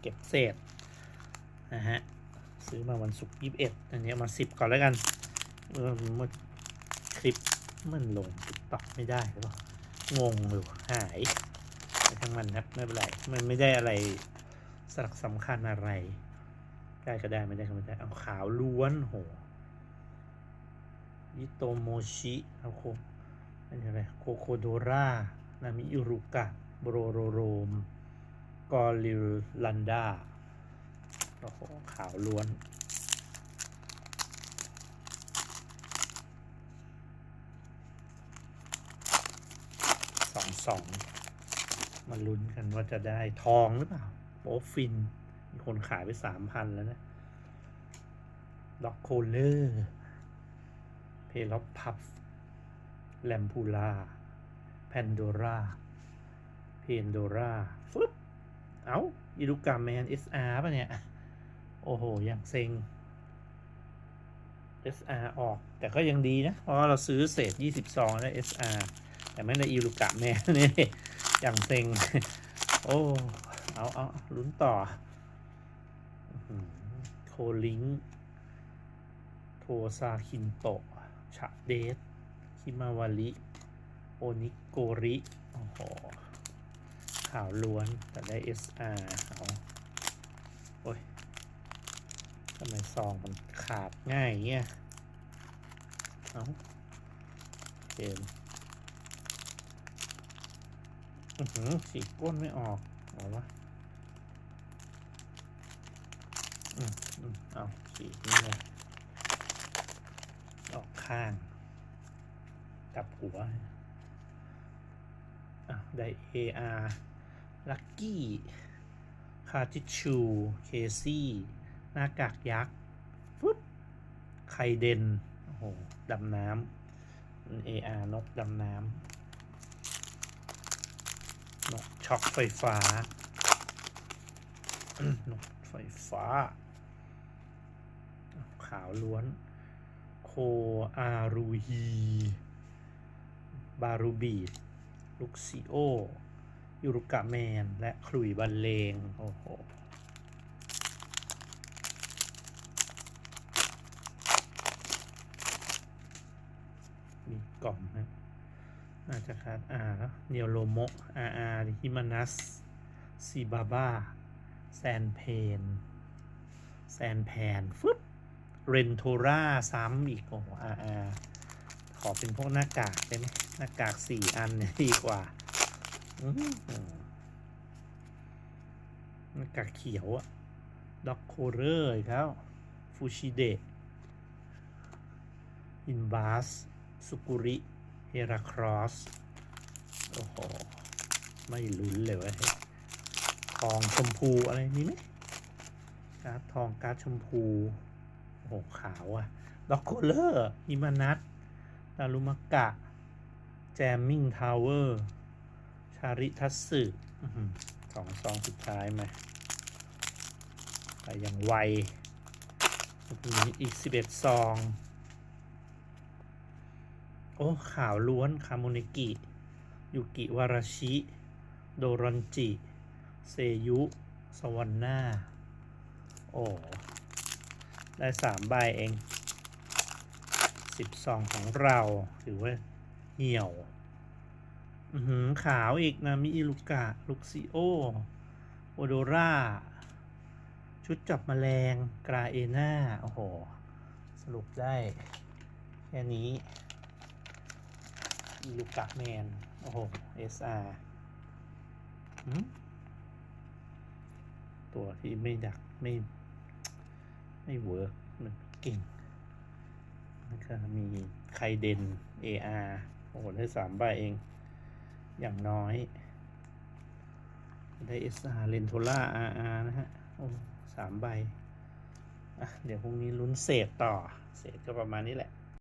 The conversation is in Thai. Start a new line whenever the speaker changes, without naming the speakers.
เก็บเศษนะฮะซื้อมาวันศุกร์ยี่สิบเอ็ดอันนี้มาสิบก่อนแล้วกันเมื่อคลิปมันลงติ๊กต็อกไม่ได้หรือเปล่างงอยู่หายทั้งมันครับไม่เป็นไรมันไม่ได้อะไรสลักสำคัญอะไร ได้ก็ได้ไม่ได้ก็ไม่ได้เอาขาวล้วนโหยิโตโมชิคอันนี้อะไรโคโคโดรานามิอุรุกะโบโรโรโรม กอริลลันดาโอ้โหขาวล้วน สองสองมาลุ้นกันว่าจะได้ทองหรือเปล่าโป๊ฟิน มีคนขายไปสามพันแล้วนะด็อกโคเลอร์ เพล็อพับแลมพูลาแพนโดราเพนโดราฟึบ เอาอิลูกาแมน SR ป่ะเนี่ย โอ้โห ยังเซ็ง SR ออก แต่ก็ยังดีนะ เพราะเราซื้อเศษ 22 แล้ว SR แต่ไม่ได้อิลูกาแมนนี่อย่างเซ็ง โอ้ เอาเอาลุ้นต่ออื้อหือโคลิงโทซาคินโตะชะเดสคิมาวาริ โอนิโกริ โอ้โห ขาวล้วนแต่ได้ SR เอาโอ้ยทำไมซองมันขาดง่ายเงี้ย เอาเกมอือหือสีก้นไม่ออกเอาวะอืมอืมเอาสีนี่เลยออกข้างจับหัวอะได้ AR ลักกี้คาติชูเคซี่ หน้ากากยักษ์ฟึบไคเดน โอ้โห ดำน้ำ AR นกดำน้ำนกช็อกไฟฟ้านกไฟฟ้า ขาวล้วน โคอารูฮี บารูบี ลุกซิโอ ยูรุกะแมน และคลุยบันเลง โอ้โห มีกล่องนะน่าจะคาดอาแล้วเนียวโลโมอาอาฮิมานัสซีบาบาแซนเพน แซนแพน ฟึบเรนโทราซ้ำอีกโอ้อาอาขอเป็นพวกหน้ากากได้ไหมหน้ากากสี่อันเนี่ยดีกว่า กากเขียวอะด็อกโคเรอร์อีกแล้วฟูชิเดะอินบาสสุกุริ เฮราครอส โอ้โห ไม่ลุ้นเลยว้ยทองชมพูอะไรนี้ไหมการ์ดทองการ์ดชมพู โอ้โห ขาวอะด็อกโคเลอร์ฮิมานัทนารุมกะ แจมมิ่งทาวเวอร์ ชาริทัสสึอื้อหือสองซองสุดท้ายไหมไปอย่างไวมีอีกสิบเอ็ดซอง โอ้ ขาวล้วน คาโมเนกิ ยุกิวาราชิ โดรอนจิ เซยุ สวรรณาโอ้ ได้สามใบเองสิบสองของเรา ถือว่าเหี่ยว ขาวอีกนะมิอิลุกะลุกซิโอ โอโดรา ชุดจับแมลง กราเอน่าโอ้โห สรุปได้แค่นี้อีลูกะแมน โอ้โห SR หืมตัวที่ไม่ดัก ไม่ ไม่เวิร์กมันเก่งแล้วก็มีไคเดน AR โอ้โหได้สามใบเอง อย่างน้อย ได้ SR เลนโทล่า RR นะฮะ โอ้สามใบอะเดี๋ยวพรุ่งนี้ลุ้นเศษต่อ เศษก็ประมาณนี้แหละ